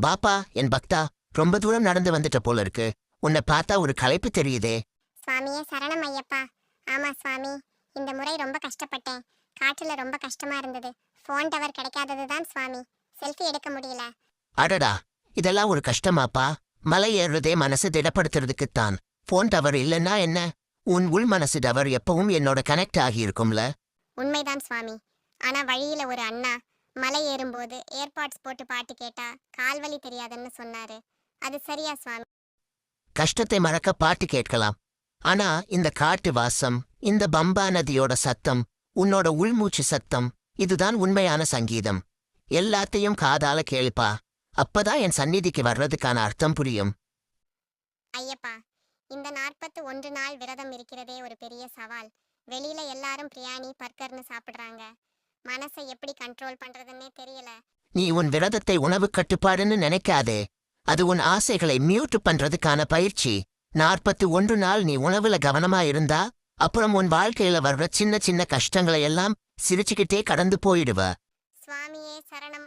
பாப்பா என் பக்தா ரொம்ப தூரம் நடந்து வந்துட்ட போல இருக்கு. உன்னை பார்த்தா ஒரு களைப்பு தெரியுதே. சுவாமியே சரணம் ஐயப்பா. ஆமா சுவாமி இந்த முறை ரொம்ப கஷ்டப்பட்டேன். காட்டுல ரொம்ப கஷ்டமா இருந்தது. ஃபோன் டவர் கிடைக்காதது தான் சுவாமி. செல்ஃபி எடுக்க முடியல. அடடா இதெல்லாம் ஒரு கஷ்டமாப்பா. மலை ஏறுறதே மனசு திடப்படுத்துறதுக்குத்தான். போன் டவர் இல்லைன்னா என்ன? உன் உள் மனசு டவர் எப்பவும் என்னோட கனெக்ட் ஆகி இருக்கும்ல. உண்மைதான் சுவாமி. ஆனா வழியில ஒரு அண்ணா மலை ஏறும்போது ஏர்பாட்ஸ் போட்டு பாட்டு கேட்டா கால்வலி தெரியாதுன்னு சொன்னாரு. அது சரியா சுவாமி? கஷ்டத்தை மறக்க பாட்டு கேட்கலாம். ஆனா இந்த காட்டு வாசம் இந்த பம்பா நதியோட சத்தம் உன்னோட உள்மூச்சு சத்தம் இதுதான் உண்மையான சங்கீதம். எல்லாத்தையும் காதால கேளுப்பா. அப்பதான் என் சந்நிதிக்கு வர்றதுக்கான அர்த்தம் புரியும். ஐயப்பா இந்த நாற்பத்து ஒன்று நாள் விரதம் இருக்கிறதே ஒரு பெரிய சவால். வெளியில எல்லாரும் பிரியாணி பர்கர்னு சாப்பிடுறாங்க. மனசை எப்படி கண்ட்ரோல் பண்றதுன்னே தெரியல. நீ உன் விரதத்தை உணவு கட்டுப்பாடுன்னு நினைக்காதே. அது உன் ஆசைகளை மியூட் பண்றதுக்கான பயிற்சி. நாற்பத்தி ஒன்று நாள் நீ உணவுல கவனமா இருந்தா அப்புறம் உன் வாழ்க்கையில வர்ற சின்ன சின்ன கஷ்டங்களை எல்லாம் சிரிச்சுக்கிட்டே கடந்து போயிடுவ. சுவாமியே சரணம்